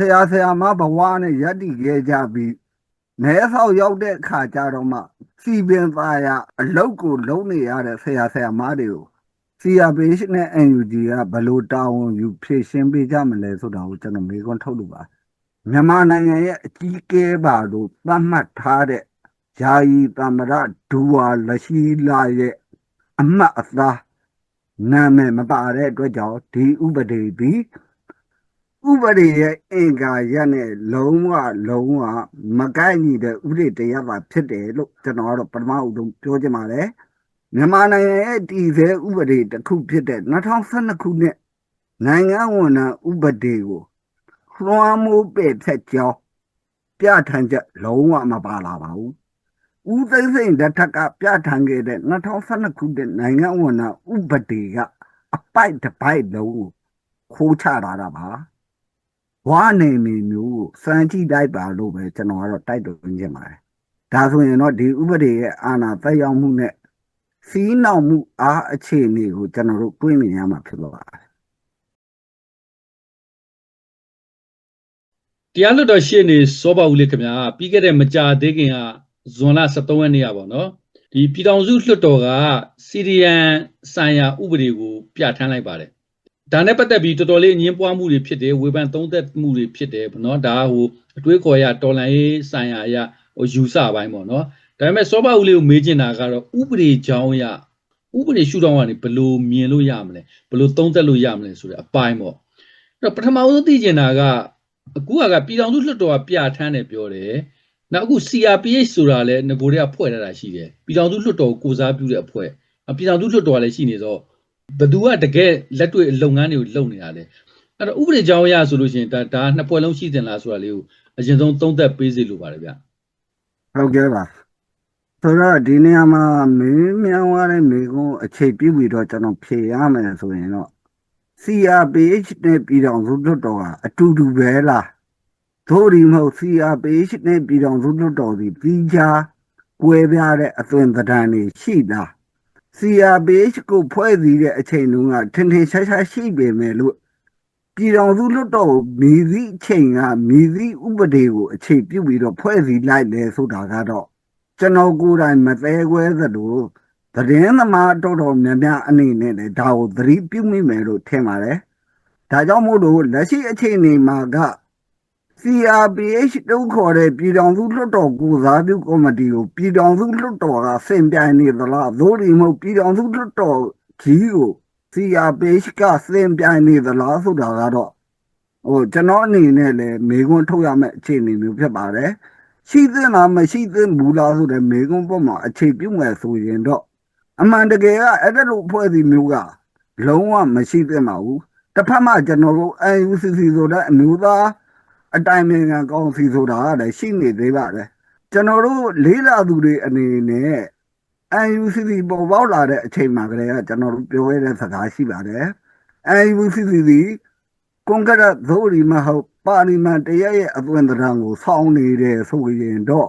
ဆရာဆရာမဘဝနဲ့ယက်တည်ခဲ့ကြပြီးနဲဆောက်ရောက်တဲ့အခါကျတော့မှစီပင်သားရအလုတ်ကိုလုံးနေရတဲ့ဆရာဆရာမတွေကို CRPH နဲ့ NUG ကဘယ်လိုတာဝန်ယူဖြည့်ရှင်းပေးကြမလဲဆိုတာကိုကျွန်တော်မေးခွန်းထုတ်လို့ပါမြန်မာနိုင်ငံရဲ့အကြီးအကဲပါလို့သတ်မှတ်ထားတဲ့ယာယီသမရဒူဝါလရှိလာရဲ့အမတ်အသားနာမည်မပါတဲ့အတွက်ကြောင့်ဒီဥပဒေပြီး ဥပဒေရဲ့အင်္ဂါရက်နဲ့လုံးဝလုံးဝမကိုက်ညီတဲ့ဥပဒေတရားပါဖြစ်တယ်လို့ကျွန်တော်ကတော့ပထမဦးဆုံးပြောချင်ပါတယ်မြန်မာနိုင်ငံရဲ့တည်ဆဲဥပဒေတစ်ခုဖြစ်တဲ့2012ခုနှစ်နိုင်ငံဝန်ထမ်းဥပဒေကိုလွှမ်းမိုးပယ်ဖျက်ကြောင်းပြဋ္ဌာန်းချက်လုံးဝမပါလာပါဘူး။ဦးသိန်းစိန်လက်ထက်ကပြဋ္ဌာန်းခဲ့တဲ့2012ခုနှစ်နိုင်ငံဝန်ထမ်းဥပဒေကအပိုက်တစ်ပိုက်လုံးကိုခိုးချလာတာပါ။ ဝါနေမီမျိုးကိုစမ်းကြည့်လိုက်ပါလို့ပဲကျွန်တော်ကတော့တိုက်တွန်းချင်ပါတယ်။ဒါဆိုရင်တော့ဒီဥပဒေရဲ့အာဏာသက်ရောက်မှုနဲ့စီးနှောင်မှုအားအခြေအနေကိုကျွန်တော်တို့တွေးမြင်ရမှာဖြစ်သွားပါတယ်တရားလွတ်တော်ရှေ့နေစောပါဦးလေးခင်ဗျာပြီးခဲ့တဲ့မကြာသေးခင်ကဇွန်လ23ရက်နေ့อ่ะပေါ့နော်ဒီပြည်တော်စုလွတ်တော်ကစီရီယန်ဆိုင်ရာဥပဒေကိုပြဋ္ဌာန်းလိုက်ပါတယ် ဒါနဲ့ပတ်သက်ပြီးတော်တော်လေးအငင်းပွားမှုတွေဖြစ်တယ်ဝေဖန်သုံးသက်မှုတွေဖြစ်တယ်ပေါ့နော်ဒါကဟိုအတွေးခေါ်ရတော်လန်ရေးဆိုင်ရာအရဟိုယူဆပိုင်းပေါ့နော်ဒါပေမဲ့စောပါဦးလေးကိုမေးချင်တာကတော့ဥပဒေကြောင်းအရဥပဒေရှုထောင့်ကနေဘယ်လိုမြင်လို့ရမလဲဘယ်လိုသုံးသက်လို့ရမလဲဆိုတဲ့အပိုင်းပေါ့အဲ့တော့ပထမဦးဆုံးသိချင်တာကအခုကပြည်တော်စုလွှတ်တော်ကပြဋ္ဌာန်းတယ်ပြောတယ်။နောက်အခု CRPH ဆိုတာလည်းငကိုတွေကဖွဲ့ထားတာရှိတယ်။ပြည်တော်စုလွှတ်တော်ကိုကိုစားပြုတဲ့အဖွဲ့။ပြည်တော်စုလွှတ်တော်ကလည်းရှိနေတော့ ဘသူကတကယ်လက်တွေ့လုပ်ငန်းတွေကိုလုပ်နေတာလေ။အဲ့တော့ဥပဒေကြောင်းအရဆိုလို့ရှိရင်ဒါဒါနှစ်ဖွဲ့လုံးရှိတင်လားဆိုတာလေးကိုအရင်ဆုံးသုံးသပ်ပေးစီလိုပါတယ်ဗျ။ဟုတ်ကဲ့ပါဆိုတော့ဒီနေရာမှာမင်းမြန်သွားတဲ့မိကုန်းအခြေပြုပြီးတော့ကျွန်တော်ဖြေရမယ်ဆိုရင်တော့ CRPH နဲ့ပြည်တော်စုလွတ်တော်ကအတူတူပဲလားသို့ဒီမဟုတ် CRPH နဲ့ပြည်တော်စုလွတ်တော်ဒီပြီးခြားကွဲပြားတဲ့အသွင်သဏ္ဍာန်တွေရှိလား CRPH ကိုဖွဲ့စည်းတဲ့အချိန်တုန်းကထင်ထင်ရှားရှားရှိပေမဲ့လို့ပြည်တော်စုလွတ်တော်ကိုမြည်သည့်အချိန်ကမြည်သည့်ဥပဒေကိုအခြေပြုပြီးတော့ဖွဲ့စည်းလိုက်လေဆိုတာကတော့ကျွန်တော်ကိုယ်တိုင်မသေးခွဲသလိုသတင်းသမားတော်တော်များများအနေနဲ့လည်းဒါကိုသတိပြုမိမယ်လို့ထင်ပါတယ်။ဒါကြောင့်မို့လို့လက်ရှိအချိန်နေမှာက CRPH တုံးခေါ်တဲ့ပြည်တော်စုလွတ်တော်ကိုစားပြုကော်မတီကိုပြည်တော်စုလွတ်တော်ကဆင်ပြိုင်နေသလားသို့ဒီမဟုတ်ပြည်တော်စုလွတ်တော်ကြီးကို CRPH ကဆင်ပြိုင်နေသလားဆိုတာကတော့ဟိုကျွန်တော်အနေနဲ့လည်းမေခွန်းထုတ်ရမယ့်အခြေအနေမျိုးဖြစ်ပါတယ်ရှိသင့်လားမရှိသင့်ဘူးလားဆိုတဲ့မေခွန်းပေါ်မှာအခြေပြုမယ်ဆိုရင်တော့အမှန်တကယ်ကအဲ့ဒါလိုဖွဲ့စီမျိုးကလုံးဝမရှိသင့်ပါဘူးတစ်ဖက်မှာကျွန်တော်တို့ UCC ဆိုတဲ့အမျိုးသား အတိုင်းအမြံကောင်စီဆိုတာကလည်းရှိနေသေးပါတယ်ကျွန်တော်တို့လေးလာသူတွေအနေနဲ့ UCC ပေါ်ပေါက်လာတဲ့အချိန်မှာကလေးကကျွန်တော်တို့ပြောရတဲ့စကားရှိပါတယ် UCC ဒီကွန်ကရဒိုရီမဟုတ်ပါလီမန်တရရဲ့အသွင်သဏ္ဍာန်ကိုဆောင်းနေတယ်ဆိုရင်တော့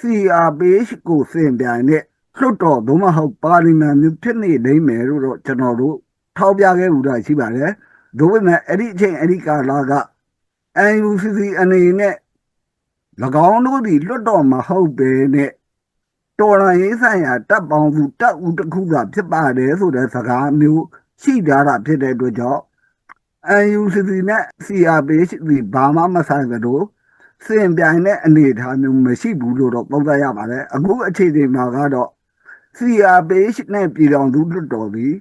CRPH ကိုစင်ပြိုင်တဲ့လွတ်တော်သို့မဟုတ်ပါလီမန်မျိုးဖြစ်နေလိမ့်မယ်လို့တော့ကျွန်တော်တို့ထောက်ပြခဲ့ဦးတာရှိပါတယ်။ဒါပေမဲ့အဲ့ဒီအချိန်အဲ့ဒီကာလက UCC အနေနဲ့၎င်းတို့ဒီလွတ်တော်မဟုတ်ပဲနဲ့တော်ရန်ရေးဆိုင်ရာတပ်ပေါင်းစုတပ်ဦးတစ်ခုကဖြစ်ပါတယ်ဆိုတဲ့စကားမျိုးရှိကြတာဖြစ်တဲ့အတွက်ကြောင့် UCC နဲ့ CRPH ဒီဘာမှမဆိုင်ကြလို့စင်ပြိုင်တဲ့အနေအထားမျိုးမရှိဘူးလို့တော့ပုံသရပါတယ်အခုအခြေအနေမှာကတော့ CRPH နဲ့ပြည်တော်သူလွတ်တော်ပြီး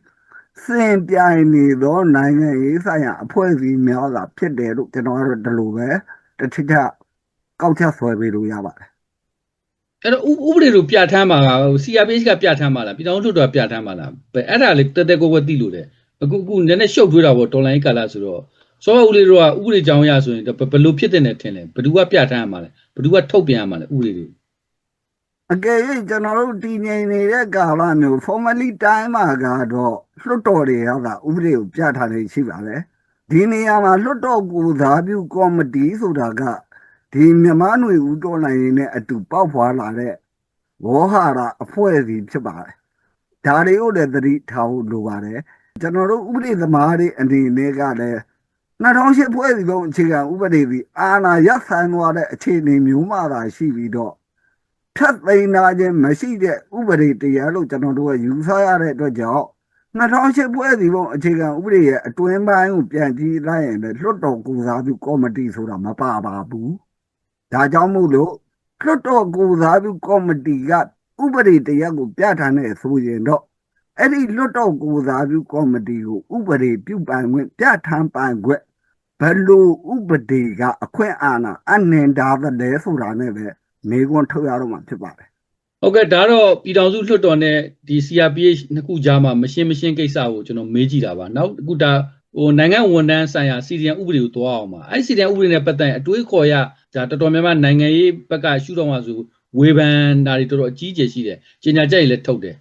စင်ပြိုင်နေသောနိုင်ငံရေးဆိုင်ရာအဖွဲ့အစည်းများကဖြစ်တယ်လို့ကျွန်တော်ကတော့ဒီလိုပဲတစ်ထစ်ထကောက်ချက်ဆွဲပေးလို့ရပါတယ်အဲ့တော့ဥဥပဒေလိုပြဋ္ဌာန်းမှာက CRPH ကပြဋ္ဌာန်းမှာလားပြည်တော်စုလွှတ်တော်ကပြဋ္ဌာန်းမှာလားဘယ်အဲ့ဒါလေးတက်တက်ကိုကိုသိလို့တယ်အခုအခုနည်းနည်းရှုပ်ထွေးတာပေါ့တော်လိုင်းကာလာဆိုတော့စောဦးလေးတို့ကဥပဒေကြောင်းအရဆိုရင်ဘယ်လိုဖြစ်တဲ့နဲ့ထင်လဲဘယ်သူကပြဋ္ဌာန်းရမှာလဲဘယ်သူကထုတ်ပြန်ရမှာလဲဥပဒေတွေ အကယ်၍ကျွန်တော်တို့တည်ငြိမ်နေတဲ့ကာလမျိုး formally time မှာကတော့လွှတ်တော်တွေကဥပဒေကိုပြဋ္ဌာန်းနေရှိပါတယ်ဒီနေရာမှာလွှတ်တော်ကိုစားပြုကော်မတီဆိုတာကဒီမြန်မာຫນွေဦးတော်နိုင်ရင်နဲ့အတူပေါက်ဖွာလာတဲ့ဝေါဟာရအဖွဲ့အစည်းဖြစ်ပါတယ်ဒါတွေကိုလည်းသတိထားဖို့လိုပါတယ်ကျွန်တော်တို့ဥပဒေသမားတွေအနေနဲ့ကလည်း2008ဖွဲ့စည်းပုံအခြေခံဥပဒေသည်အာဏာရပ်ဆိုင်သွားတဲ့အခြေအနေမျိုးမှသာရှိပြီးတော့ ဖြတ်သိမ်းထားခြင်းမရှိတဲ့ဥပဒေတရားလို့ကျွန်တော်တို့ကယူဆရတဲ့အတွက်ကြောင့်2008ဖွဲ့စည်းပုံအခြေခံဥပဒေရဲ့အတွင်းပိုင်းကိုပြန်ကြည့်လိုက်ရင်လည်းလွတ်တော်ကူစားပြုကော်မတီဆိုတာမပါပါဘူးဒါကြောင့်မို့လို့လွတ်တော်ကူစားပြုကော်မတီကဥပဒေတရားကိုပြဋ္ဌာန်းနေဆိုရင်တော့အဲ့ဒီလွတ်တော်ကူစားပြုကော်မတီကိုဥပဒေပြုပိုင်ခွင့်ပြဋ္ဌာန်းပိုင်ခွင့်ဘယ်လိုဥပဒေကအခွင့်အာဏာအနှင်တာသလဲဆိုတာနဲ့ပဲ နေကွန်ထုတ်ရတော့မှာဖြစ်ပါတယ်ဟုတ်ကဲ့ဒါတော့ပြည်တော်စုလွှတ်တော်နဲ့ဒီ CRPH နှစ်ခုကြားမှာမရှင်းမရှင်းကိစ္စကိုကျွန်တော်မေးကြည့်တာပါနောက်အခုဒါဟိုနိုင်ငံဝန်ထမ်းဆိုင်ရာစီဒီအန်ဥပဒေကိုသွားအောင်ပါအဲ့စီဒီအန်ဥပဒေနဲ့ပတ်သက်ရင်အတွေးခေါ်ရဒါတော်တော်များများနိုင်ငံရေးဘက်ကရှုတော့မှာဆိုဝေဖန်တာတွေတော်တော်အကြီးကျယ်ရှိတယ်ကြေညာချက်တွေလည်းထုတ်တယ်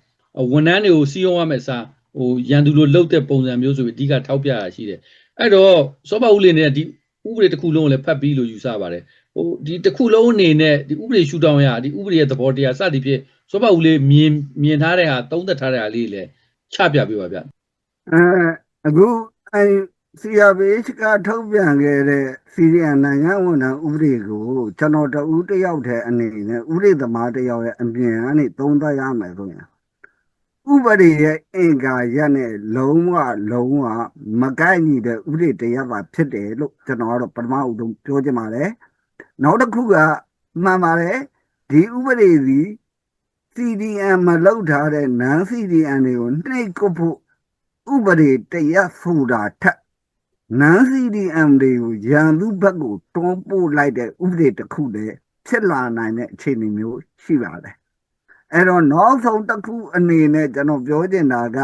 ဝန်ထမ်းတွေကိုစီးရုံးရမယ်စားဟိုရန်သူလိုလှုပ်တဲ့ပုံစံမျိုးဆိုပြီးအဓိကထောက်ပြရရှိတယ်အဲ့တော့စောဘဦးလေးနဲ့ဒီဥပဒေတစ်ခုလုံးကိုလည်းဖတ်ပြီးလို့ယူဆပါတယ် ဟိုဒီတစ်ခုလုံးအနေနဲ့ဒီဥပဒေရှုထောင့်ရဒီဥပဒေရဲ့သဘောတရားစသည်ဖြင့်စောဘဦးလေးမြင်မြင်ထားတဲ့ဟာသုံးသက်ထားတဲ့ဟာလေးလည်းချပြပေးပါဗျအဲအခုအဲ CRPH ကထုတ်ပြန်ခဲ့တဲ့စီရီယံနိုင်ငံဝန်ထမ်းဥပဒေကိုကျွန်တော်တဦးတစ်ယောက်တည်းအနေနဲ့ဥပဒေသမားတစ်ယောက်ရဲ့အမြင်ကနေသုံးသပ်ရမယ်ဆိုရင်ဥပဒေရဲ့အင်္ကာရက်နဲ့လုံးဝလုံးဝမကိုက်ညီတဲ့ဥပဒေတရားပါဖြစ်တယ်လို့ကျွန်တော်ကတော့ပထမဦးဆုံးပြောချင်ပါတယ် နောက်တစ်ခုကမှန်ပါတယ်ဒီဥပဒေသည် CDM မလောက်ထားတဲ့ non CDM တွေကိုနှိပ်ကွပ်ဖို့ဥပဒေတရားဆိုတာထက် non CDM တွေကိုရန်သူဘက်ကိုတွန်းပို့လိုက်တဲ့ဥပဒေတစ်ခုတည်းဖြစ်လာနိုင်တဲ့အခြေအနေမျိုးရှိပါတယ်အဲ့တော့နောက်ဆုံးတစ်ခုအနေနဲ့ကျွန်တော်ပြောချင်တာက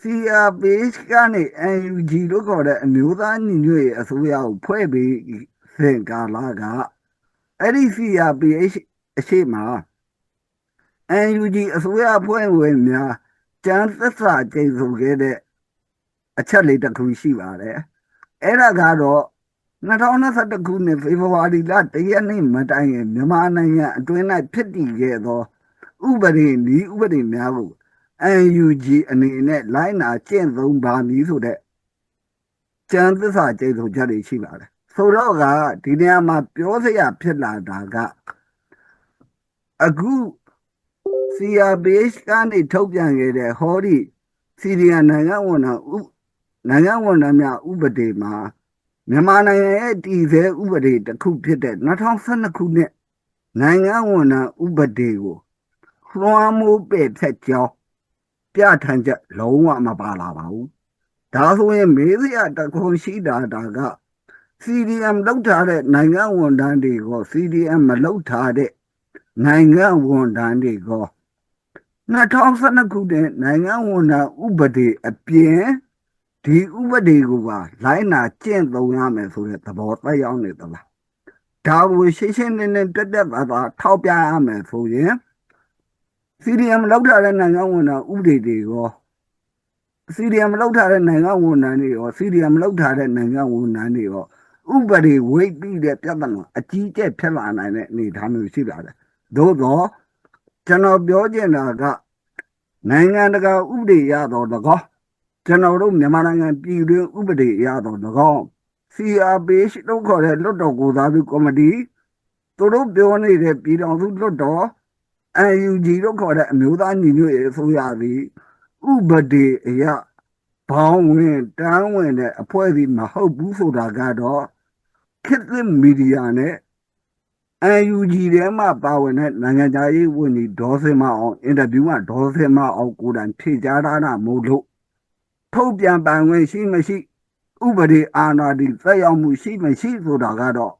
CRPH ကနေ NUG လို့ခေါ်တဲ့အမျိုးသားညီညွတ်ရေးအစိုးရကိုဖွဲ့ပြီး စဉ်ကာလကအဲ့ဒီ CRPH အရှိမ NUG အစိုးရဖွဲ့ဝင်များကျန်းသစ္စာကြိမ်ဆိုခဲ့တဲ့အချက်လေးတစ်ခုရှိပါတယ်အဲ့ဒါကတော့2021ခုနှစ်ဖေဖော်ဝါရီလတရက်နေ့မတိုင်ခင်မြန်မာနိုင်ငံအတွင်း၌ဖြစ်တည်ခဲ့သောဥပဒေဤဥပဒေများကို NUG အနေနဲ့လိုင်းနာကျင့်သုံးပါမည်ဆိုတဲ့ကျန်းသစ္စာကြိမ်ဆိုချက်တွေရှိပါတယ် ဆိုတော့ကဒီနေရာမှာပြောစရာဖြစ်လာတာကအခု CRBH ကနေထုတ်ပြန်ခဲ့တဲ့ဟောဒီစီရီယံနိုင်ငံဝန်ထမ်းဥနိုင်ငံဝန်ထမ်းများဥပဒေမှာမြန်မာနိုင်ငံရဲ့တည်ဆဲဥပဒေတစ်ခုဖြစ်တဲ့2012ခုနှစ်နိုင်ငံဝန်ထမ်းဥပဒေကိုလွှမ်းမိုးပယ်ဖျက်ကြောင်းပြဋ္ဌာန်းချက်လုံးဝမပါလာပါဘူးဒါဆိုရင်မေးစရာတစ်ခုရှိတာဒါက CDM လောက်ထားတဲ့နိုင်ငံဝန်ထမ်းတွေကို CDM မလောက်ထားတဲ့နိုင်ငံဝန်ထမ်းတွေကို2012ခုနှစ်နိုင်ငံဝန်ထမ်းဥပဒေအပြင်ဒီဥပဒေကိုပါလိုင်းနာကျင့်သုံးရမယ်ဆိုတဲ့သဘောသက်ရောက်နေသလားဒါကိုရှင်းရှင်းလင်းလင်းပြတ်ပြတ်သားသားထောက်ပြရမယ်ဆိုရင် CDM လောက်ထားတဲ့နိုင်ငံဝန်ထမ်းဥပဒေတွေရော CDM လောက်ထားတဲ့နိုင်ငံဝန်ထမ်းတွေရော CDM လောက်ထားတဲ့နိုင်ငံဝန်ထမ်းတွေရော ဥပဒေဝိတ်ပြီးတဲ့ပြဿနာအကြီးကျယ်ဖြစ်လာနိုင်တဲ့အနေအထားမျိုးရှိလာတယ်သို့တော့ကျွန်တော်ပြောချင်တာကနိုင်ငံတကာဥပဒေရတော့၎င်းကျွန်တော်တို့မြန်မာနိုင်ငံပြည်တွင်းဥပဒေရတော့၎င်း CRPH လို့ခေါ်တဲ့လွတ်တော်ကိုစားပြုကော်မတီသူတို့ပြောနေတဲ့ပြည်တော်စုလွတ်တော် UNG လို့ခေါ်တဲ့အမျိုးသားညီညွတ်ရေးအစိုးရသည်ဥပဒေအရဘောင်းဝင်တန်းဝင်တဲ့အဖွဲ့အစည်းမဟုတ်ဘူးဆိုတာကတော့ ခေတ်သစ်မီဒီယာနဲ့ UNG ထဲမှာပါဝင်တဲ့နိုင်ငံသားရေးဝန်ကြီးဒေါ်စင်မအောင်အင်တာဗျူးမှာဒေါ်စင်မအောင်ကိုယ်တိုင်ဖြေကြားထားတာမို့လို့ထုတ်ပြန်ပန်ဝင်ရှိမရှိဥပဒေအာဏာတည်သက်ရောက်မှုရှိမရှိဆိုတာကတော့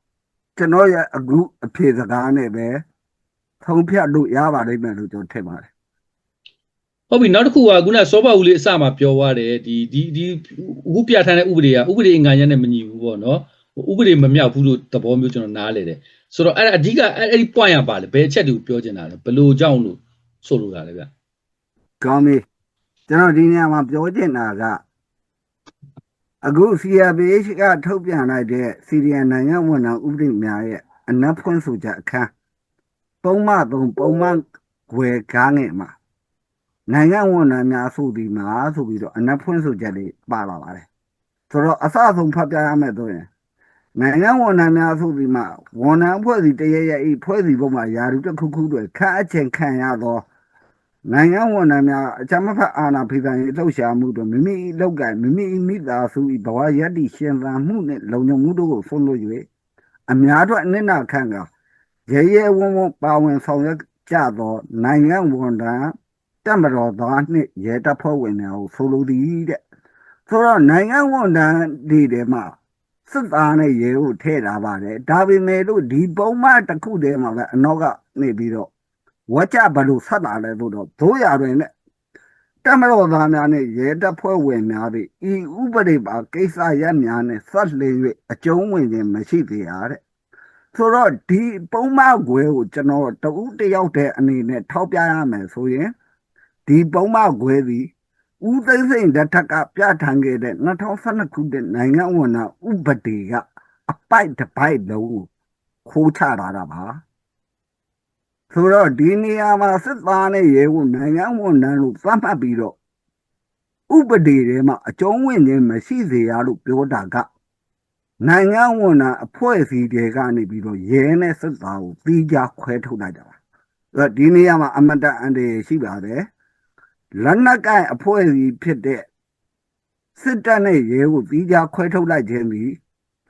ကျွန်တော်ရဲ့အခုအဖြေစကားနဲ့ပဲထုံဖြတ်လို့ရပါလိမ့်မယ်လို့ကျွန်တော်ထင်ပါတယ်ဟုတ်ပြီနောက်တစ်ခုကခုနစောဘဦးလေးအစမှာပြောသွားတယ်ဒီဒီဒီဥပပြဋ္ဌာန်းတဲ့ဥပဒေကဥပဒေအင်္ဂါရက်နဲ့မညီဘူးပေါ့နော် ဥပဒေမမြောက်ဘူးလို့သဘောမျိုးကျွန်တော်နားလေတယ်ဆိုတော့အဲ့ဒါအဓိကအဲ့အဲ့ဒီ point ကပါလေဘယ်အချက်တွေကိုပြောချင်တာလဲဘယ်လိုကြောင့်လို့ဆိုလိုတာလဲဗျကောင်းပြီကျွန်တော်ဒီနေရာမှာပြောချင်တာကအခု CRPH ကထုတ်ပြန်လိုက်တဲ့စီရီယံနိုင်ငံဝန်ထမ်းဥပဒေများရဲ့အနက်ဖွင့်ဆိုချက်အခန်းပုံမှန်သုံးပုံမှန်ွယ်ကားငယ်မှာနိုင်ငံဝန်ထမ်းများဆိုဒီမှာဆိုပြီးတော့အနက်ဖွင့်ဆိုချက်လေးပါလာပါတယ်ဆိုတော့အစအဆုံးဖတ်ပြရမယ်ဆိုရင် နိုင်ငံဝန်ထမ်းများဆိုပြီးမှဝန်ထမ်းအဖွဲ့အစည်းတရရဲ့ဤဖွဲ့စည်းပုံမှာယာရုတစ်ခုခုတွေခန့်အပ်ခြင်းခံရသောနိုင်ငံဝန်ထမ်းများအကြမ်းမဖက်အာဏာဖိဆိုင်ရေးလှုပ်ရှားမှုတို့မိမိလောက်ကမိမိမိသားစု၏ဘဝရည်တည်ရှင်သန်မှုနှင့်လုံခြုံမှုတို့ကိုဆုံးလို့၍အများတို့အနစ်နာခံကရဲရဲဝံ့ဝံ့ပါဝင်ဆောင်ရွက်ကြသောနိုင်ငံဝန်ထမ်းတက်မတော်သားနှင့်ရဲတပ်ဖွဲ့ဝင်များကိုဆိုလိုသည်တဲ့ဆိုတော့နိုင်ငံဝန်ထမ်းတွေထဲမှာ စစ်သားနဲ့ရဲကိုထည့်ထားပါတယ်ဒါပေမဲ့လို့ဒီပုံမှန်တစ်ခုတည်းမှာပဲအနောက်ကနေပြီးတော့ဝါကြဘလို့ဆက်လာလဲဆိုတော့ဒိုးရတွင်နဲ့တမတော်သားများနဲ့ရဲတပ်ဖွဲ့ဝင်များတွေဤဥပဒေပါကိစ္စရပ်များနဲ့ဆက်လျ၍အကျုံးဝင်ခြင်းမရှိသေးရတဲ့ဆိုတော့ဒီပုံမှန်ကွယ်ကိုကျွန်တော်တဦးတစ်ယောက်တည်းအနေနဲ့ထောက်ပြရမယ်ဆိုရင်ဒီပုံမှန်ကွယ်သည် ဦးသိန်းစိန်လက်ထက်ကပြဋ္ဌာန်းခဲ့တဲ့2012ခုနှစ်နိုင်ငံဝန်ထမ်းဥပဒေကအပိုက်တစ်ပိုက်လုံးကိုခိုးချတာတာပါဆိုတော့ဒီနေရာမှာစစ်သားနဲ့ရဲကိုနိုင်ငံဝန်ထမ်းလို့သတ်မှတ်ပြီးတော့ဥပဒေထဲမှာအကျုံးဝင်ခြင်းမရှိစေရလို့ပြောတာကနိုင်ငံဝန်ထမ်းအဖွဲ့အစည်းတွေကနေပြီးတော့ရဲနဲ့စစ်သားကိုပြီးကြခွဲထုတ်လိုက်တာပါအဲ့တော့ဒီနေရာမှာအမတန်အန္တရာယ်ရှိပါတယ် လက်နက်ကိုင်အဖွဲ့အစည်းဖြစ်တဲ့စစ်တပ်နဲ့ရဲကိုပြီးကြခွဲထုတ်လိုက်ခြင်းပြီး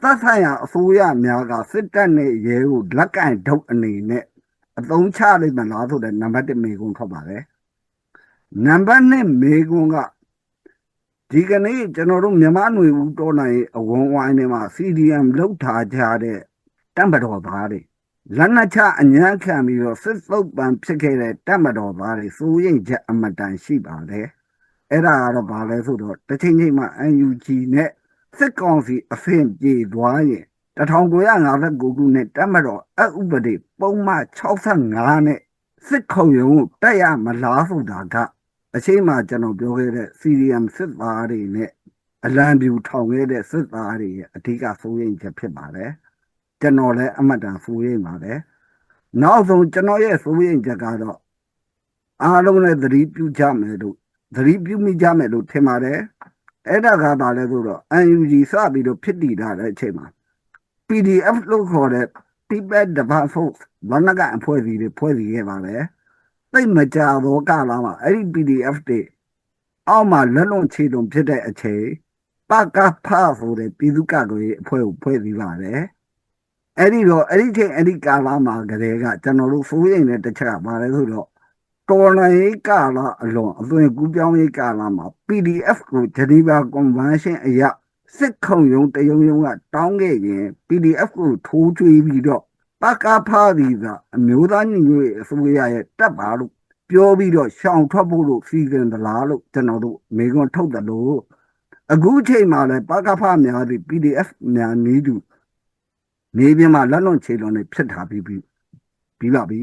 သက်ဆိုင်ရာအစိုးရများကစစ်တပ်နဲ့ရဲကိုလက်ကင်ထုတ်အနေနဲ့အသုံးချလိုက်မလားဆိုတဲ့နံပါတ်1မေကွန်းထွက်ပါတယ်နံပါတ်2မေကွန်းကဒီကနေ့ကျွန်တော်တို့မြန်မာຫນွေဦးတော်နိုင်အဝန်းဝိုင်းတွေမှာ CDM လောက်ထားကြတဲ့တံပတော်သားတွေ လက်နက်ချအញ្ញမ်းခံပြီးတော့စစ်သုတ်ပံဖြစ်ခဲ့တဲ့တပ်မတော်သားတွေစိုးရိမ်ချက်အမတန်ရှိပါတယ်အဲ့ဒါကတော့ဘာလဲဆိုတော့တစ်ချိန်ချိန်မှာ UNG နဲ့စစ်ကောင်စီအဆင့်ပြေသွားရင်1959ခုနှစ်တပ်မတော်အဥပဒေပုံမှန်65နဲ့စစ်ခုံရုံးကိုတက်ရမလားဆိုတာကအချိန်မှကျွန်တော်ပြောခဲ့တဲ့ CDM စစ်သားတွေနဲ့အလံပြူထောင်ခဲ့တဲ့စစ်သားတွေရဲ့အဓိကစိုးရိမ်ချက်ဖြစ်ပါတယ် ကျွန်တော်လည်းအမတ်တန်ဖူရိပ်ပါတယ်နောက်ဆုံးကျွန်တော်ရဲ့ဖူရိပ်ချက်ကတော့အားလုံးလည်းသတိပြုကြမယ်လို့သတိပြုမိကြမယ်လို့ထင်ပါတယ်အဲ့ဒါကပါလဲဆိုတော့ UNG စပြီးတော့ဖြစ်တည်တာတဲ့အချိန်မှာ PDF လို့ခေါ်တဲ့ People Defense Force ဘာနကအဖွဲစီတွေဖွဲ့စည်းခဲ့ပါပဲသိမကြတော့ကလာမှာအဲ့ဒီ PDF တွေအောက်မှာလက်လွန်ခြေလွန်ဖြစ်တဲ့အချိန်ပကဖဆိုတဲ့ပြည်သူ့ကကွယ်အဖွဲ့ကိုဖွဲ့စည်းပါတယ် အဲ့ဒီတော့အဲ့ဒီချိန်အဲ့ဒီကာလမှာကလေးကကျွန်တော်တို့စိုးရိမ်တဲ့တစ်ချက်ကဘာလဲဆိုတော့တော်လိုင်းကာလအလွန်အသွင်ကူးပြောင်းရေးကာလမှာ PDF ကို Geneva Convention အရစစ်ခုံရုံးတယုံယုံကတောင်းခဲ့ရင် PDF ကိုထိုးချွေးပြီးတော့ပကဖားဒီကအမျိုးသားညီညွတ်ရေးအစိုးရရဲ့တပ်ပါလို့ပြောပြီးတော့ရှောင်ထွက်ဖို့လို့စီစဉ်သလားလို့ကျွန်တော်တို့မေကွန်ထုတ်တယ်လို့အခုချိန်မှာလည်းပကဖားများပြီး PDF များနေသူ နေပြင်းမှာလက်လွန်ခြေလွန်နဲ့ဖြစ်ထားပြီးပြီးပြီးပါပြီ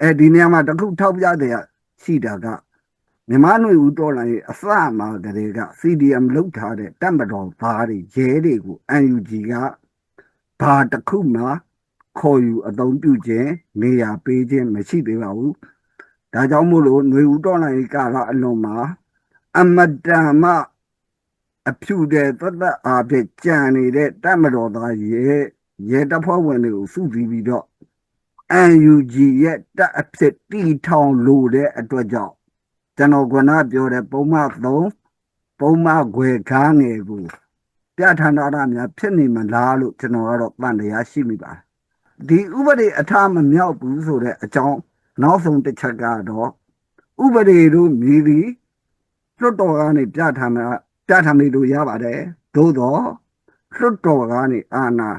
အဲဒီနေရာမှာတစ်ခုထောက်ပြတဲ့ရှိတာကမြန်မာຫນွေဦးတော်လိုင်းရဲ့အစမှာကလေးက CDM လောက်ထားတဲ့တပ်မတော်သားတွေရဲတွေကို UNG ကဘာတစ်ခုမှခေါ်ယူအသုံးပြုခြင်းနေရာပေးခြင်းမရှိသေးပါဘူးဒါကြောင့်မို့လို့ຫນွေဦးတော်လိုင်းကာလအလွန်မှာအမတန်မှအဖြူတဲ့သတ်သက်အားဖြင့်ကြံနေတဲ့တပ်မတော်သားရဲ ရဲတပ်ဖွဲ့ဝင်တွေကိုစုစည်းပြီးတော့ UNG ရဲ့တပ်အဖြစ်တီထောင်လို့တဲ့အတွက်ကြောင့်ကျွန်တော်ကနပြောတဲ့ပုံမှန်3ပုံမှန်ခွေခန်းငယ်ကိုပြဋ္ဌာန်းတာများဖြစ်နေမလားလို့ကျွန်တော်ကတော့တန်တရားရှိမိပါတယ်ဒီဥပဒေအထမမြောက်ဘူးဆိုတဲ့အကြောင်းနောက်ဆုံးတစ်ချက်ကတော့ဥပဒေတို့မြည်ပြီးလွတ်တော်ကနေပြဋ္ဌာန်းတာပြဋ္ဌာန်းလို့ရပါတယ်သို့တော့လွတ်တော်ကနေအာဏာ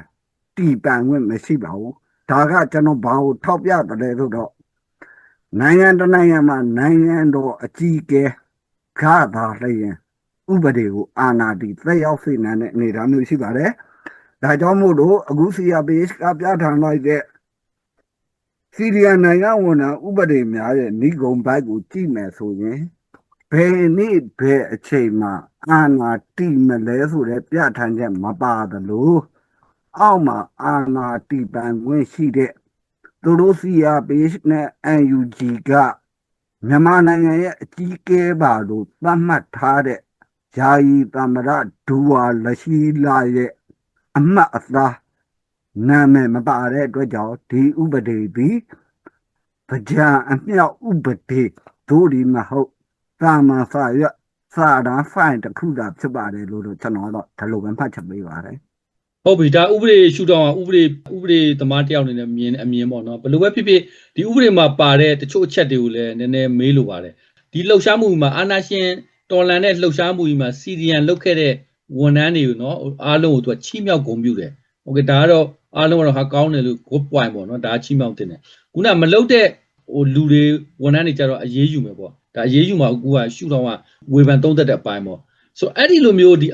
တီပန်ခွင့်မရှိပါဘူးဒါကကျွန်တော်ဘာကိုထောက်ပြတယ်ဆိုတော့နိုင်ငံတနိုင်ငံမှာနိုင်ငံတော်အကြီးအကဲခါသာလျင်ဥပဒေကိုအာဏာတီသက်ရောက်စေနိုင်တဲ့အနေအထားမျိုးရှိပါတယ်ဒါကြောင့်မို့လို့အခု CRPH ကပြဋ္ဌာန်းလိုက်တဲ့စီရီယနိုင်ငံဝန်ထမ်းဥပဒေများရဲ့ဏိဂုံဘိုက်ကိုကြည့်မယ်ဆိုရင်ဘယ်နေ့ဘယ်အချိန်မှာအာဏာတီမလဲဆိုတဲ့ပြဋ္ဌာန်းချက်မပါသလို အောက်မှာအာဏာတီပန်ခွင့်ရှိတဲ့သူတို့ CRPH နဲ့ UNG ကမြန်မာနိုင်ငံရဲ့အကြီးအကဲပါလို့သတ်မှတ်ထားတဲ့ရဂျာယီတမရဒူဝါလရှိလာရဲ့အမတ်အသားနာမည်မပါတဲ့အတွက်ကြောင့်ဒီဥပဒေပြီးကြံအမြောက်ဥပဒေတို့ဒီမဟုတ်သာမန်စာရစာရန်ဖိုင်တစ်ခုသာဖြစ်ပါတယ်လို့တော့ကျွန်တော်တော့ဒီလိုပဲမှတ်ချက်ပေးပါတယ် ဟုတ်ပြီဒါဥပဒေရှုထောင့်ကဥပဒေဥပဒေသမားတယောက်အနေနဲ့မြင်အမြင်ပေါ့နော်ဘယ်လိုပဲဖြစ်ဖြစ်ဒီဥပဒေမှာပါတဲ့တချို့အချက်တွေကိုလည်းနည်းနည်းမေးလိုပါတယ်ဒီလှုပ်ရှားမှုမှာအာနာရှင်တော်လန်တဲ့လှုပ်ရှားမှုကြီးမှာစီဒီယန်လုတ်ခဲ့တဲ့ဝန်ထမ်းတွေကိုနော်အားလုံးကိုသူကချီးမြှောက်ဂုဏ်ပြုတယ်โอเคဒါကတော့အားလုံးကတော့ဟာကောင်းတယ်လို့ good point ပေါ့နော်ဒါချီးမြှောက်တင်တယ်ခုနမလုတ်တဲ့ဟိုလူတွေဝန်ထမ်းတွေကြတော့အရေးယူမယ်ပေါ့ဒါအရေးယူမှာအခုကရှုထောင့်ကဝေဖန်သုံးသက်တဲ့အပိုင်းပေါ့ ဆိုအဲ့ဒီလိုမျိုးဒီ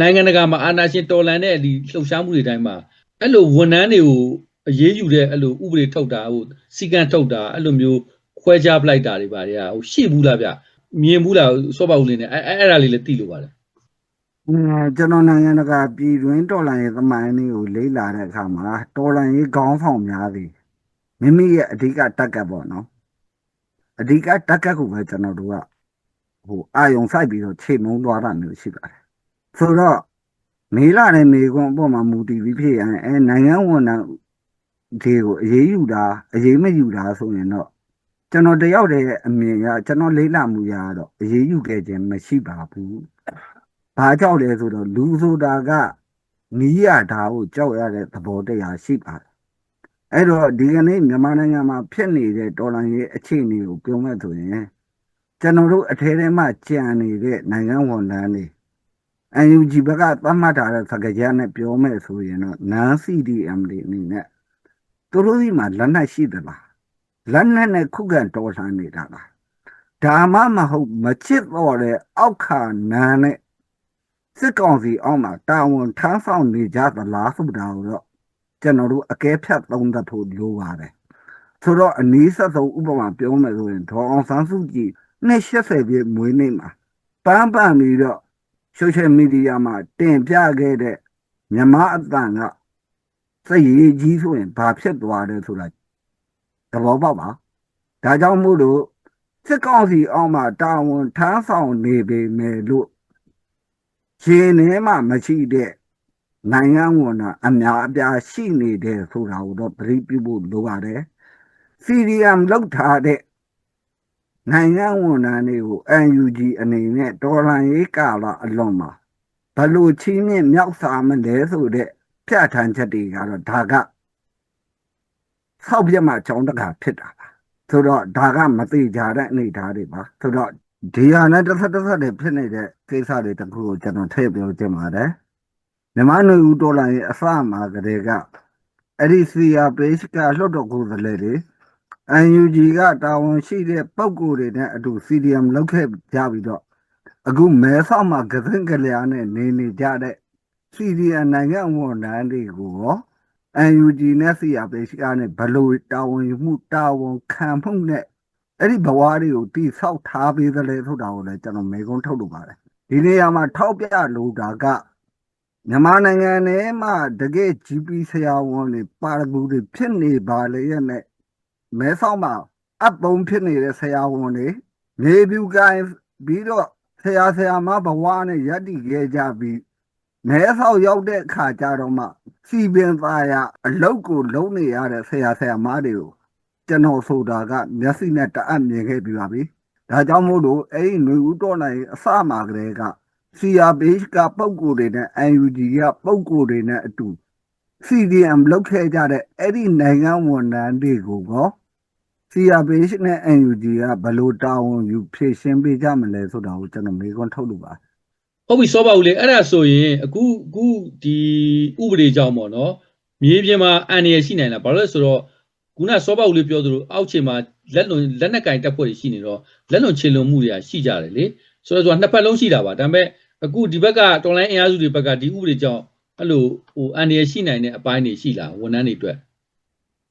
နိုင်ငံတကာမှာအာနာရှင်တော်လန်တဲ့ဒီလှုပ်ရှားမှုတွေတိုင်းမှာအဲ့လိုဝန်ထမ်းတွေကိုအရေးယူတဲ့အဲ့လိုဥပဒေထုတ်တာဟိုစီကံထုတ်တာအဲ့လိုမျိုးခွဲခြားပလိုက်တာတွေပါတွေကဟိုရှိဘူးလားဗျမြင်ဘူးလားစောပါဦးလေးနဲ့အဲ့အဲ့အဲ့ဒါလေးလည်းသိလို့ပါတယ်အဲကျွန်တော်နိုင်ငံတကာပြည်တွင်းတော်လှန်ရေးသမိုင်းလေးကိုလေ့လာတဲ့အခါမှာတော်လှန်ရေးခေါင်းဆောင်များသည်မိမိရဲ့အဓိကတက်ကတ်ပေါ့နော်အဓိကတက်ကတ်ကိုပဲကျွန်တော်တို့က ဟိုအာယုံဆိုင်ပြီးတော့ချိန်မုံသွားတာမျိုးရှိပါတယ်ဆိုတော့မေလာတဲ့မေကွန်အပေါ်မှာမူတည်ပြီးဖြစ်ရင်အဲနိုင်ငံဝန်ထမ်းတွေကိုအရေးယူတာအရေးမယူတာဆိုရင်တော့ကျွန်တော်တယောက်တည်းရဲ့အမြင်ကကျွန်တော်လေ့လာမှုရတော့အရေးယူခဲ့ခြင်းမရှိပါဘူးဘာကြောက်လဲဆိုတော့လူဆိုတာကနီးရတာကိုကြောက်ရတဲ့သဘောတရားရှိပါတယ်အဲ့တော့ဒီကနေ့မြန်မာနိုင်ငံမှာဖြစ်နေတဲ့တော်လှန်ရေးအခြေအနေကိုပြောမဲ့ဆိုရင် ကျွန်တော်တို့အထဲထဲမှာကြံနေတဲ့နိုင်ငံဝန်ထမ်းတွေ UNG ဘက်ကသတ်မှတ်ထားတဲ့စကားကြမ်းနဲ့ပြောမဲ့ဆိုရင်တော့ non CDM တွေအနေနဲ့သူတို့ဒီမှာလက်နက်ရှိသလားလက်နက်နဲ့ခုခံတော်လှန်နေတာလားဒါမှမဟုတ်မချစ်တော့တဲ့အောက်ခါနန်းနဲ့စစ်ကောင်စီအောက်မှာတာဝန်ထမ်းဆောင်နေကြသလားဆိုတာကိုတော့ကျွန်တော်တို့အကဲဖြတ်သုံးသပ်ဖို့လိုပါတယ်ဆိုတော့အနည်းဆက်ဆုံးဥပမာပြောမယ်ဆိုရင်ဒေါ်အောင်ဆန်းစုကြည် 280ပြည့်မွေးနေ့မှာပန်းပန်ပြီးတော့ social media မှာတင်ပြခဲ့တဲ့မြမအတန်ကစိတ်ရည်ကြီးဆိုရင်ဘာဖြစ်သွားတယ်ဆိုတာသဘောပေါက်ပါဒါကြောင့်မို့လို့စစ်ကောင်စီအောက်မှာတာဝန်ထမ်းဆောင်နေပေမဲ့လို့ရှင်ထဲမှာမရှိတဲ့နိုင်ငံဝန်တာအများအပြားရှိနေတဲ့ဆိုတာကိုတော့သတိပြုဖို့လိုပါတယ်။ CDM လောက်ထားတဲ့ နိုင်ငံဝန်ထမ်းတွေကို UNG အနေနဲ့တော်လှန်ရေးကာလအလွန်မှာဘယ်လို့ချင်းမြင့်မြောက်စားမလဲဆိုတဲ့ပြဋ္ဌာန်းချက်တွေကတော့ဒါကဆောက်ပြတ်မှចောင်းတကာဖြစ်တာပါဆိုတော့ဒါကမသေးကြတဲ့အနေအထားတွေပါဆိုတော့ဒီဟာနဲ့တစ်ဆက်တစ်ဆက်တွေဖြစ်နေတဲ့ကိစ္စတွေတခုကိုကျွန်တော်ထည့်ပြောချင်ပါတယ်။မြန်မာ့နေဦးဒေါ်လာရဲ့အစမှာကလေးကအဲ့ဒီ CRPH ကလွှတ်တော်ကိုယ်စားလှယ်တွေ UNG ကတာဝန်ရှိတဲ့ပုံကိုယ်တွေနဲ့အတူ CDM လောက်ခဲ့ကြပြီးတော့အခုမဲဆောက်မှာကစင်ကလျာနဲ့နေနေကြတဲ့ CDM နိုင်ငံဝန်ထမ်းတွေကိုရော UNG နဲ့ CRPH ကနဲ့ဘယ်လို့တာဝန်ယူမှုတာဝန်ခံမှုနဲ့အဲ့ဒီဘဝတွေကိုတိဆောက်ထားပေးသလဲဆိုတာကိုလည်းကျွန်တော်မေကုန်းထုတ်လို့ပါတယ်ဒီနေရာမှာထောက်ပြလို့တာကမြန်မာနိုင်ငံထဲမှာတကယ် GP ဆရာဝန်တွေပါရဂူတွေဖြစ်နေပါလေရဲ့နဲ့ မဲဆောက်မှာအပုံဖြစ်နေတဲ့ဆရာဝန်တွေနေပြူကိုင်းပြီးတော့ဆရာဆရာမဘဝနဲ့ယက်တည်ခဲ့ကြပြီးမဲဆောက်ရောက်တဲ့အခါကျတော့မှစီပင်သားရအလုတ်ကိုလုံးနေရတဲ့ဆရာဆရာမတွေကိုကျွန်တော်ဆိုတာကမျက်စိနဲ့တအပ်မြင်ခဲ့ပြီးပါပြီ။ဒါကြောင့်မို့လို့အဲ့ဒီຫນွေဦးတော်နိုင်အစမှာကလေးက CRPH ကပုံကိုယ်တွေနဲ့ UNG ကပုံကိုယ်တွေနဲ့အတူ CDM လောက်ခဲ့ကြတဲ့အဲ့ဒီနိုင်ငံဝန်ထမ်းတွေကိုကော CRPH နဲ့ UNG ကဘယ်လိုတာဝန်ယူဖြည့်ရှင်းပေးကြမလဲဆိုတာကိုကျွန်တော်မေးခွန်းထုတ်လို့ပါဟုတ်ပြီစောပါဦးလေအဲ့ဒါဆိုရင်အခုအခုဒီဥပဒေကြောင့်ပေါ့နော်မြေပြင်မှာအန်ရရှိနိုင်လားဘာလို့လဲဆိုတော့ခုနစောပါဦးလေးပြောသလိုအောက်ခြေမှာလက်လွန်လက်နက်ကင်တက်ဖွဲ့တွေရှိနေတော့လက်လွန်ခြေလွန်မှုတွေကရှိကြတယ်လေဆိုတော့သူကနှစ်ဖက်လုံးရှိတာပါဒါပေမဲ့အခုဒီဘက်ကတော်လိုင်းအင်အားစုတွေဘက်ကဒီဥပဒေကြောင့်အဲ့လိုဟိုအန်ရရှိနိုင်တဲ့အပိုင်းတွေရှိလားဝန်ထမ်းတွေအတွက်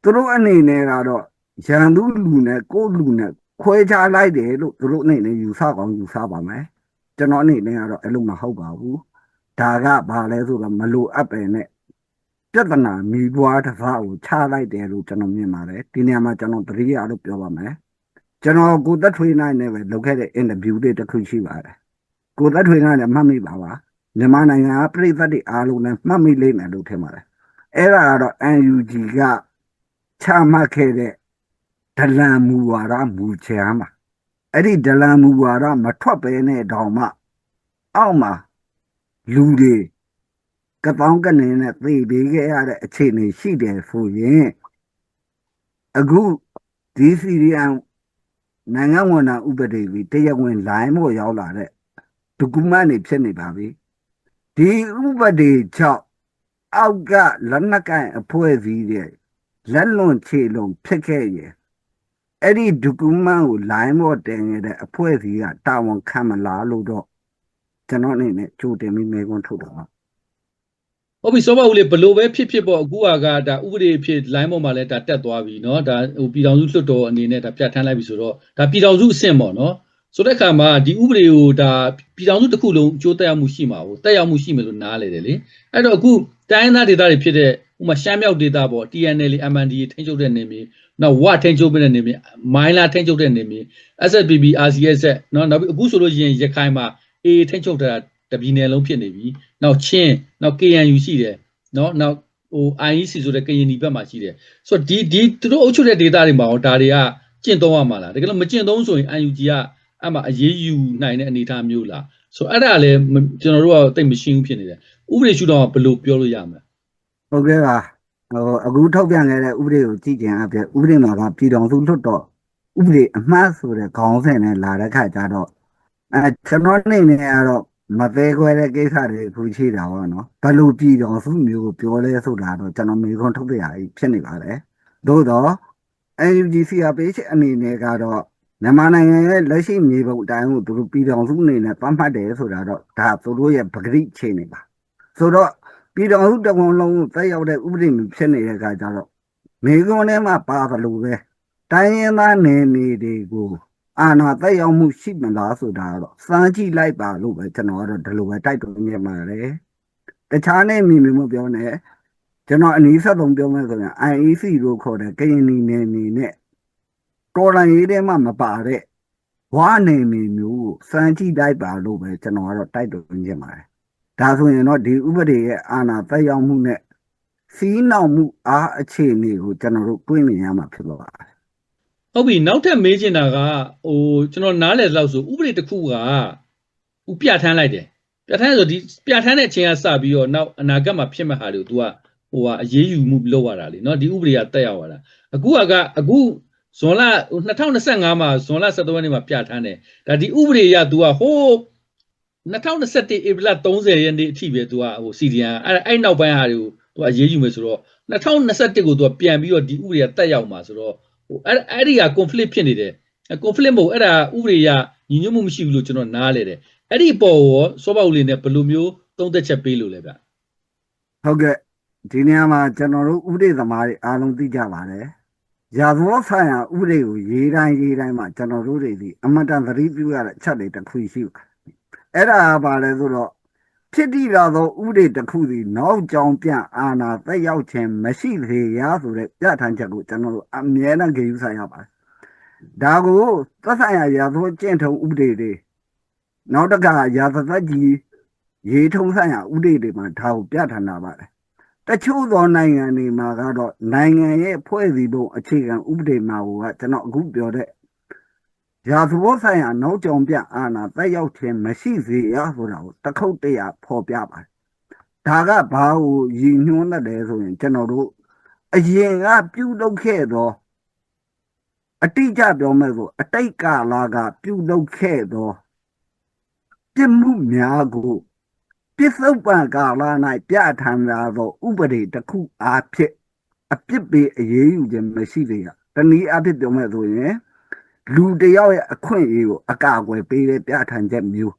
သူတို့အနေနဲ့ကတော့ ရန်သူလူနဲ့ကိုယ်လူနဲ့ခွဲခြားလိုက်တယ်လို့သူတို့အနေနဲ့ယူဆကောင်းယူဆပါမယ်ကျွန်တော်အနေနဲ့ကတော့အဲ့လိုမဟုတ်ပါဘူးဒါကဘာလဲဆိုတော့မလိုအပ်ပဲနဲ့ပြဿနာမိဘွားတစ်ပါးကိုချလိုက်တယ်လို့ကျွန်တော်မြင်ပါတယ်ဒီနေရာမှာကျွန်တော်သတိရလို့ပြောပါမယ်ကျွန်တော်ကိုသက်ထွေးနိုင်နဲ့ပဲလုပ်ခဲ့တဲ့ interview တွေတစ်ခုရှိပါတယ်ကိုသက်ထွေကလည်းမှတ်မိပါပါမြန်မာနိုင်ငံကပြည်သက်တွေအားလုံးလည်းမှတ်မိလိမ့်မယ်လို့ထင်ပါတယ်အဲ့ဒါကတော့ UNG ကချမှတ်ခဲ့တဲ့ ဒလန်မူဝါဒမူချမ်းပါအဲ့ဒီဒလန်မူဝါဒမထွက်ပဲနဲ့တောင်မှအောက်မှာလူတွေကတောင်းကနေနဲ့သိပေးခဲ့ရတဲ့အခြေအနေရှိတယ်ဆိုရင်အခုဒီစီရီယန်နိုင်ငံဝန်ထမ်းဥပဒေပြီးတရားဝင်လိုင်းမို့ရောက်လာတဲ့ဒုက္ကမန်နေဖြစ်နေပါပြီဒီဥပဒေကြောင့်အောက်ကလက်နက်ကိုင်အဖွဲ့အစည်းတွေလက်လွန်ခြေလွန်ဖြစ်ခဲ့ရင် အဲ့ဒီဒုက္ကမန်ကိုလိုင်းမို့တင်ရတဲ့အဖွဲ့အစည်းကတာဝန်ခံမလားလို့တော့ကျွန်တော်အနေနဲ့ကြိုတင်ပြီးမေးခွန်းထုတ်တော့ပါ ဟုတ်ပြီစောပါဦးလေးဘလို့ပဲဖြစ်ဖြစ်ပေါ့အခုကကဒါဥပဒေဖြစ် line ပေါ်မှာလည်းဒါတက်သွားပြီเนาะဒါဟိုပြည်တော်စုလွှတ်တော်အနေနဲ့ဒါပြဋ္ဌာန်းလိုက်ပြီဆိုတော့ဒါပြည်တော်စုအဆင့်ပေါ့เนาะဆိုတဲ့အခါမှာဒီဥပဒေကိုဒါပြည်တော်စုတစ်ခုလုံးအကျိုးတက်ရောက်မှုရှိမှာပေါ့တက်ရောက်မှုရှိမယ်လို့နားလေတယ်လေအဲ့တော့အခုတိုင်းရင်းသားဒေသတွေဖြစ်တဲ့ဥပမာရှမ်းမြောက်ဒေသပေါ့ TNL MND ထိန်းချုပ်တဲ့နေမြေ နော်ဝထိန်ချုပ်တဲ့နေမြေမိုင်းလာထိန်ချုပ်တဲ့နေမြေ SSPB RCS နော်နောက်ပြီးအခုဆိုလို့ရှိရင်ရခိုင်မှာ AA ထိန်ချုပ်တာတပြည်နယ်လုံးဖြစ်နေပြီနောက်ချင်းနောက် KNU ရှိတယ်နော်နောက်ဟို IEC ဆိုတဲ့ကရင်ပြည်ဘက်မှာရှိတယ်ဆိုတော့ဒီဒီသူတို့အုပ်ချုပ်တဲ့ data တွေမှာရောဒါတွေကကျင့်သုံးရမှာလားတကယ်လို့မကျင့်သုံးဆိုရင် UNG ကအဲ့မှာအရေးယူနိုင်တဲ့အနေအထားမျိုးလားဆိုအဲ့ဒါလည်းကျွန်တော်တို့ကတိတ်မရှင်းဘူးဖြစ်နေတယ်ဥပဒေရှုထောင့်ကဘယ်လိုပြောလို့ရမလဲဟုတ်ကဲ့ပါ ဟိုအခုထုတ်ပြန်ခဲ့တဲ့ဥပဒေကိုကြည့်ကြင်အပြည့်ဥပဒေမှာကပြည်တော်စုလွတ်တော်ဥပဒေအမှားဆိုတဲ့ခေါင်းစဉ်နဲ့လာတဲ့ခါကျတော့အဲကျွန်တော်အနေနဲ့ကတော့မသေးခွဲတဲ့ကိစ္စတွေအခုရှိတာပေါ့နော်ဘယ်လိုပြည်တော်စုမျိုးကိုပြောလဲဆိုတာတော့ကျွန်တော်မေခွန်းထုတ်ပြရဖြစ်နေပါတယ်သို့တော့ NUGCRPH အနေနဲ့ကတော့မြန်မာနိုင်ငံရဲ့လက်ရှိမြေပုံအတိုင်းကိုသူတို့ပြည်တော်စုအနေနဲ့ပတ်မှတ်တယ်ဆိုတာတော့ဒါသူတို့ရဲ့ပဂရိအခြေအနေပါဆိုတော့ ပြည်တော်စုတကုံလုံးကိုတက်ရောက်တဲ့ဥပဒေမျိုးဖြစ်နေတဲ့အခါကျတော့မိကွန်းထဲမှာပါသလိုပဲတိုင်းရင်းသားနယ်မြေတွေကိုအာဏာတက်ရောက်မှုရှိမလားဆိုတာတော့စမ်းကြည့်လိုက်ပါလို့ပဲကျွန်တော်ကတော့ဒီလိုပဲတိုက်တွန်းနေမှာလေတခြားနဲ့မိမိမပြောနဲ့ကျွန်တော်အနည်းဆက်ဆုံးပြောမယ်ဆိုရင် IEC လို့ခေါ်တဲ့ကရင်နီနယ်မြေနဲ့တော်လန်ရေးထဲမှာမပါတဲ့ဝါနယ်မြေမျိုးကိုစမ်းကြည့်လိုက်ပါလို့ပဲကျွန်တော်ကတော့တိုက်တွန်းနေပါတယ် ဒါဆိုရင်တော့ဒီဥပဒေရဲ့အာဏာသက်ရောက်မှုနဲ့စီးနှောင်မှုအားအခြေအနေကိုကျွန်တော်တို့တွေးမြင်ရမှာဖြစ်ပါပါတယ် ဟုတ်ပြီနောက်ထပ်မေးချင်တာကဟိုကျွန်တော်နားလည်လောက်ဆိုဥပဒေတစ်ခုကဥပြဋ္ဌာန်းလိုက်တယ်ပြဋ္ဌာန်းဆိုဒီပြဋ္ဌာန်းတဲ့အချိန်ကစပြီးတော့နောက်အနာဂတ်မှာဖြစ်မဲ့ဟာတွေကို तू ကဟိုဟာအရေးယူမှုလုပ်ရတာလေเนาะဒီဥပဒေကတက်ရောက်လာတာအခုကအခုဇွန်လ2025မှာဇွန်လ17ရက်နေ့မှာပြဋ္ဌာန်းတယ်ဒါဒီဥပဒေရ तू ကဟိုး 2021ဧပြီလ30ရက်နေ့အထိပဲသူကဟိုစီဒီယန်အဲ့အဲ့နောက်ပိုင်းဟာတွေကိုသူကရေးယူမယ်ဆိုတော့2021ကိုသူကပြန်ပြီးတော့ဒီဥပဒေကတက်ရောက်မှာဆိုတော့ဟိုအဲ့အဲ့ဒီက conflict ဖြစ်နေတယ် conflict မဟုတ်အဲ့ဒါဥပဒေကညီညွတ်မှုမရှိဘူးလို့ကျွန်တော်နားလဲတယ်အဲ့ဒီပေါ်ရောစောပေါက်လေးနဲ့ဘယ်လိုမျိုးသုံးသက်ချက်ပေးလို့လဲဗျဟုတ်ကဲ့ဒီနေရာမှာကျွန်တော်တို့ဥပဒေသမားတွေအားလုံးသိကြပါတယ်ရာဇဝတ်ဆိုင်ရာဥပဒေကိုရေးတိုင်းရေးတိုင်းမှာကျွန်တော်တို့တွေဒီအမတန်သတိပြုရတဲ့ချက်တွေတစ်ခုရှိပါတယ် အဲ့ဒါကဘာလဲဆိုတော့ဖြစ်တည်လာသောဥပဒေတစ်ခုစီနောက်ကြောင်ပြန်အာဏာသက်ရောက်ခြင်းမရှိသေးရဆိုတဲ့ပြဋ္ဌာန်းချက်ကိုကျွန်တော်တို့အမြဲတမ်းဂရုစိုက်ရပါတယ်ဒါကိုသက်ဆိုင်ရာရာဇဝတ်ကျင့်ထုံးဥပဒေတွေနောက်တစ်ခါရာဇသက်ကြီးရေးထုံးဆိုင်ရာဥပဒေတွေမှာဒါကိုပြဋ္ဌာန်းတာပါတယ်တချို့သောနိုင်ငံတွေမှာကတော့နိုင်ငံရဲ့ဖွဲ့စည်းပုံအခြေခံဥပဒေမှာကကျွန်တော်အခုပြောတဲ့ ရာဇဝတ်ဆိုင်ရာနောက်ကြောင်ပြအာဏာတက်ရောက်ခြင်းမရှိစေရဆိုတာကိုတစ်ခုတ်တရဖော်ပြပါတယ်။ဒါကဘာကိုရည်ညွှန်းတဲ့လဲဆိုရင်ကျွန်တော်တို့အရင်ကပြုလုပ်ခဲ့သောအတိအကျပြောမယ်ဆိုအတိတ်ကာလကပြုလုပ်ခဲ့သောပြစ်မှုများကိုပြစ္ဆုတ်ပံကာလ၌ပြဋ္ဌာန်းလာသောဥပဒေတစ်ခုအားဖြင့်အပြစ်ပေးအရေးယူခြင်းမရှိစေရ။တနည်းအားဖြင့်ပြောမယ်ဆိုရင် လူတယောက်ရဲ့အခွင့်အရေးကိုအကာအကွယ်ပေးတဲ့ပြဋ္ဌာန်းချက်မျိုး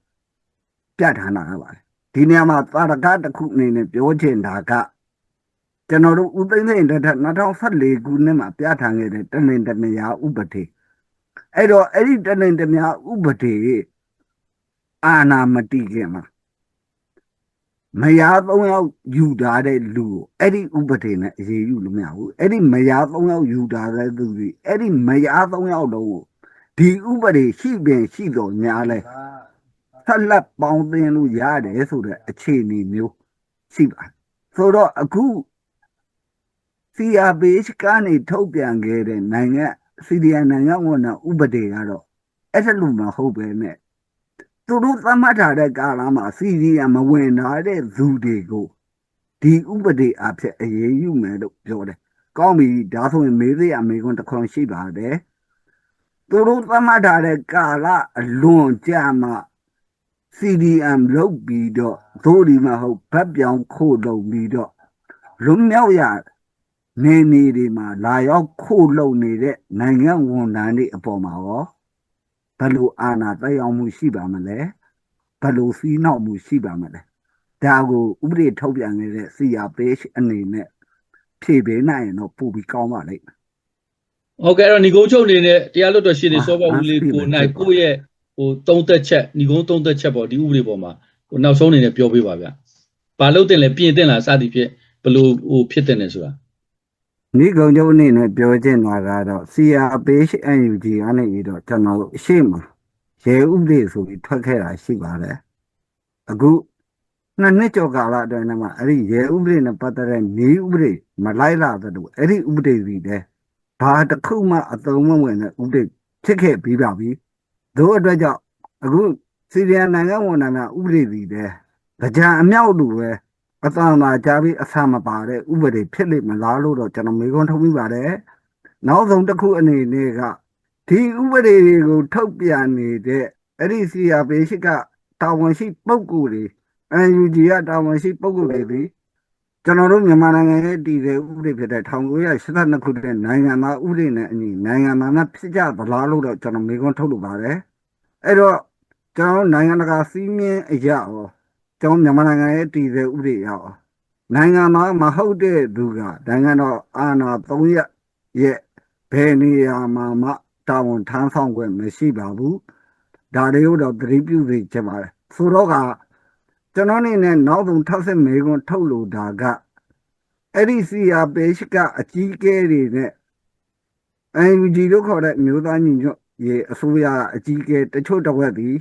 ပြဋ္ဌာန်းတာပါလေဒီနေရာမှာသာရကတစ်ခုအနေနဲ့ပြောချင်တာကကျွန်တော်တို့ဦးသိန်းစိန်တက်ထ2014ခုနှစ်မှာပြဋ္ဌာန်းခဲ့တဲ့တနင်္တနရာဥပဒေအဲ့တော့အဲ့ဒီတနင်္တနရာဥပဒေအာနာမတိခင်မှာမယား၃ယောက်ယူထားတဲ့လူကိုအဲ့ဒီဥပဒေနဲ့အရေးယူလို့မရဘူးအဲ့ဒီမယား၃ယောက်ယူထားတဲ့သူကြီးအဲ့ဒီမယား၃ယောက်လုံးကို ဒီဥပဒေရှိပင်ရှိတော်များလဲဆက်လက်ပေါင်းသင်းလို့ရတယ်ဆိုတဲ့အခြေအနေမျိုးရှိပါတယ်ဆိုတော့အခု CRPH ကနေထုတ်ပြန်ခဲ့တဲ့နိုင်ငံ CDN နိုင်ငံဝန်ထမ်းဥပဒေကတော့အဲ့ဒါလိုမဟုတ်ပဲနဲ့သူတို့သတ်မှတ်ထားတဲ့ကာလမှာ CDN မဝင်လာတဲ့သူတွေကိုဒီဥပဒေအဖြစ်အရေးယူမယ်လို့ပြောတယ်။ကောင်းပြီဒါဆိုရင်မေးသေးရမေးခွန်းတစ်ခွန်းရှိပါတယ်။ သူတို့သတ်မှတ်ထားတဲ့ကာလအလွန်ကြာမှ CDM လုပ်ပြီးတော့သို့ဒီမှာဟုတ်ဗတ်ပြောင်းခို့လုံပြီးတော့လွန်မြောက်ရနေနေဒီမှာလာရောက်ခို့လုံနေတဲ့နိုင်ငံဝန်ထမ်းတွေအပေါ်မှာရောဘယ်လိုအာဏာတက်ရောက်မှုရှိပါမလဲဘယ်လိုစီးနှောက်မှုရှိပါမလဲဒါကိုဥပဒေထုတ်ပြန်နေတဲ့ CRPH အနေနဲ့ဖြည့်ပေးနိုင်ရင်တော့ပိုပြီးကောင်းပါလိမ့်မယ် ဟုတ်ကဲ့အဲ့တော့ညီကုန်းချုပ်အနေနဲ့တရားလွတ်တော်ရှင်းနေအာစောဘဦးလေးအာကိုပြီနိုင်ပြီကိုယ့်ရဲ့ဟိုသုံးသက်ချက်ညီကုန်းသုံးသက်ချက်ပေါ့ဒီဥပဒေပေါ်မှာဟိုနောက်ဆုံးအနေနဲ့ပြောပေးပါဗျ။ဘာလို့တင်လဲပြင်တင်လားစသည်ဖြင့်ဘလို့ဟိုဖြစ်တင်လဲဆိုတာနိဂုံချုပ်အနေနဲ့ပြောချင်တာကတော့ CRPH NUG အနေနဲ့တော့ကျွန်တော်တို့အရှိမရဲဥပဒေဆိုပြီးထွက်ခဲ့တာရှိပါတယ်အခုနှစ်နှစ်ကျော်ကာလအတွင်းမှာအဲ့ဒီရဲဥပဒေနဲ့ပတ်သက်တဲ့နေဥပဒေမလိုက်လာတဲ့တို့အဲ့ဒီဥပဒေစီတဲ့ ဘာတစ်ခုမှအသုံးမဝင်တဲ့ဥပဒေဖြစ်ခဲ့ပြီးပါပြီတို့အတွက်ကြောင့်အခုစီရီယံနိုင်ငံဝန်ထမ်းများဥပဒေစီတဲ့ကြံအမြောက်လူပဲအတန်သာကြားပြီးအဆာမပါတဲ့ဥပဒေဖြစ်လိမ့်မလားလို့တော့ကျွန်တော်မေးခွန်းထုတ်မိပါတယ်။နောက်ဆုံးတစ်ခုအနေနဲ့ကဒီဥပဒေတွေကိုထုတ်ပြန်နေတဲ့အဲ့ဒီ CRPH ကတာဝန်ရှိပုဂ္ဂိုလ်တွေ NUG ကတာဝန်ရှိပုဂ္ဂိုလ်တွေဒီ ကျွန်တော်တို့မြန်မာနိုင်ငံရဲ့တည်တဲ့ဥပဒေဖြစ်တဲ့1982ခုနှစ်နိုင်ငံသားဥပဒေနဲ့အညီနိုင်ငံသားများဖြစ်ကြသလားလို့တော့ကျွန်တော်မေးခွန်းထုတ်လိုပါတယ်။အဲ့တော့ကျွန်တော်တို့နိုင်ငံတကာစီးမြင်အရာရောကျွန်တော်မြန်မာနိုင်ငံရဲ့တည်တဲ့ဥပဒေအရအောင်နိုင်ငံမှာမဟုတ်တဲ့သူကနိုင်ငံတော်အာဏာ၃ရက်ရဲ့ဘယ်နေရာမှာမှတာဝန်ထမ်းဆောင်ခွင့်မရှိပါဘူးဒါတွေကိုတော့သတိပြုစေချင်ပါတယ်ဆိုတော့က ကျွန်တော်အနေနဲ့နောက်ဆုံးထပ်ဆက်မေးခွန်းထုတ်လို့ဒါကအဲ့ဒီ CRPH ကအကြီးအကဲတွေနဲ့ NUG လို့ခေါ်တဲ့မျိုးသားညီညွတ်ရေးအစိုးရအကြီးအကဲတချို့တစ်ဝက်သည်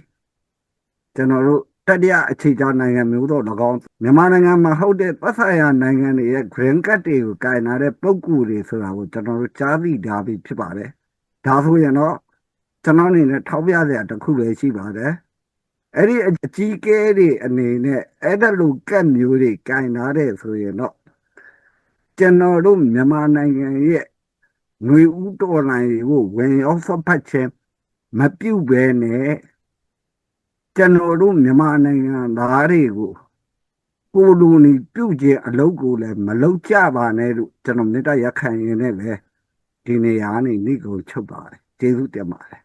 ကျွန်တော်တို့တတိယအခြေချနိုင်ငံမျိုးတော့၎င်းမြန်မာနိုင်ငံမှာဟုတ်တဲ့သက်ဆိုင်ရာနိုင်ငံတွေရဲ့ green card တွေကိုကင်နာတဲ့ပုံကူတွေဆိုတာကိုကျွန်တော်တို့ကြားသိထားပြီးဖြစ်ပါတယ်။ဒါဆိုရင်တော့ကျွန်တော်အနေနဲ့ထောက်ပြစရာတစ်ခုပဲရှိပါတယ်။ အဲ့ဒီအကြီးကဲတွေအနေနဲ့အဲ့ဒါလိုကတ်မျိုးတွေကင်နာတဲ့ဆိုရင်တော့ကျွန်တော်တို့မြန်မာနိုင်ငံရဲ့ငွေဥတော်လိုင်းကိုဝင်ရောက်ဖတ်ခြင်းမပြုတ်ဘဲနဲ့ကျွန်တော်တို့မြန်မာနိုင်ငံသားတွေကိုကိုလူနီပြုတ်ခြင်းအလုပ်ကိုလည်းမလုပ်ကြပါနဲ့လို့ကျွန်တော်မေတ္တာရက်ခံရင်းနဲ့ပဲဒီနေရာကနေနေကိုချုပ်ပါတယ်ကျေးဇူးတင်ပါတယ်